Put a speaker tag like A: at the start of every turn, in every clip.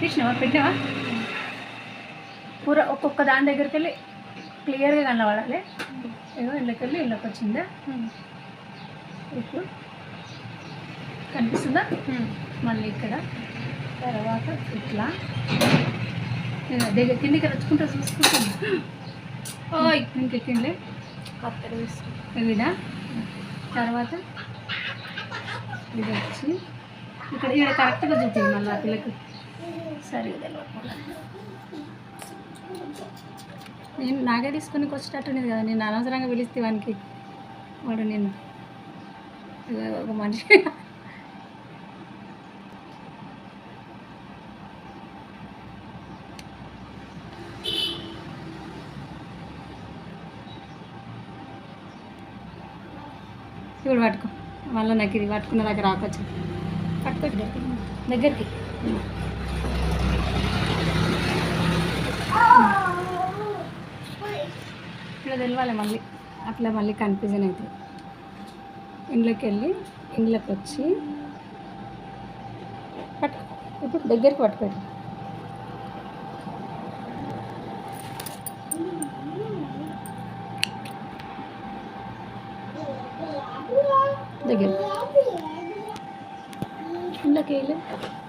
A: తీసినావా? పెట్టినావా పూర ఒక్కొక్క దాని దగ్గరికి వెళ్ళి క్లియర్గా కనబడాలి. ఏదో ఇళ్ళకి వెళ్ళి ఇళ్ళకి వచ్చిందా ఇప్పుడు కనిపిస్తుందా? మళ్ళీ ఇక్కడ. తర్వాత ఇట్లా. దగ్గర కిందికి రచ్చుకుంటా చూసుకుంటాను. ఇంకెక్కిండే
B: కత్తెర
A: ఇవిడా? తర్వాత ఇది వచ్చి ఇక్కడ ఇక్కడ కరెక్ట్గా చూపింది మళ్ళీ ఆ పిల్లకి. సరే నేను నాకే తీసుకొని వచ్చేటట్టుండేది కదా నేను అనవసరంగా పిలిస్తే వానికి వాడు నేను ఒక మనిషి. ఇప్పుడు పట్టుకో. మళ్ళీ నాకు ఇది పట్టుకున్న దగ్గర రాకొచ్చు పట్టుకో దగ్గరికి. ఇట్లా తెలవాలి మళ్ళీ. అట్లా మళ్ళీ కన్ఫ్యూజన్ అవుతుంది ఇంట్లోకి వెళ్ళి ఇంట్లోకి వచ్చి పట్టు ఇప్పుడు దగ్గరికి పట్టుకోండి దగ్గర ఇంట్లోకి వెళ్ళి.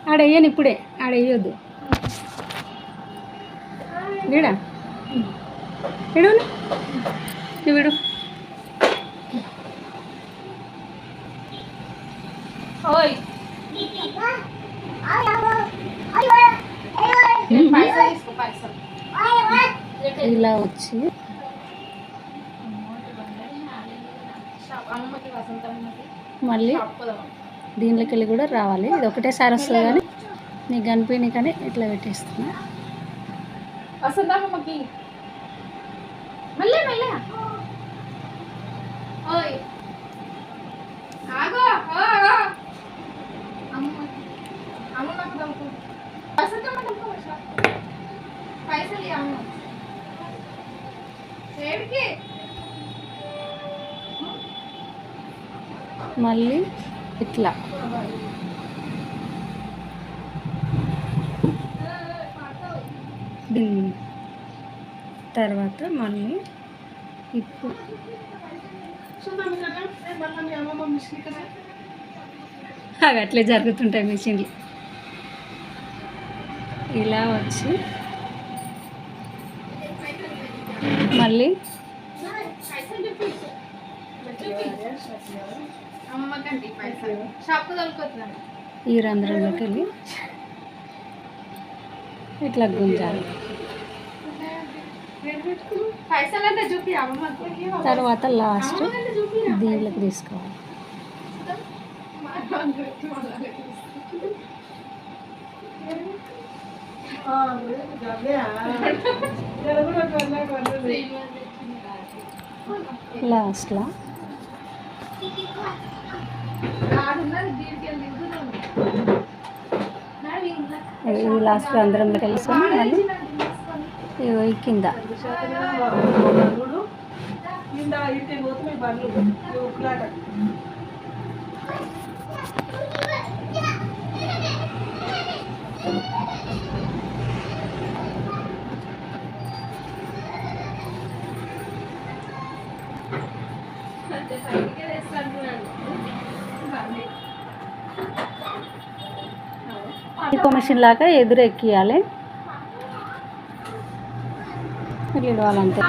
A: ఆడ వేయను ఇప్పుడే ఆడ వేయొద్దు వీడా విడు నువ్వు విడు ఓయ్
B: పైసలు తీసుకో పైసలు
A: ఇలా వచ్చి మళ్ళీ దీనిలోకి వెళ్ళి కూడా రావాలి ఇది ఒకటేసారి వస్తుంది కానీ నీకు కనిపించి కానీ ఇట్లా పెట్టేస్తున్నా
B: వసంతమ్మకి మళ్ళీ మళ్ళీ ఓయ్. ఆగో. అమ్మ అమ్మ నాకు దమ్ము. వసంతమ్మ దమ్ము పైసలు అమ్మ. ఏడికి
A: మళ్ళీ ఇట్లా. తర్వాత మళ్ళీ ఇప్పుడు అవి అట్లే జరుగుతుంటాయి మిషన్లు. ఇలా వచ్చి మళ్ళీ ఈ రంధ్రంలోకి వెళ్ళి ఇట్లా గుంజాలి. తర్వాత లాస్ట్ దీనిలోకి తీసుకోవాలి. లాస్ట్లో? ఇవి లాస్ట్ అందరం వెళ్ళి మళ్ళీ ఇగో ఈ కింద. ఇంకో మిషన్ లాగా ఎదురు ఎక్కియాలి ఇట్లా ఇవ్వాలంతే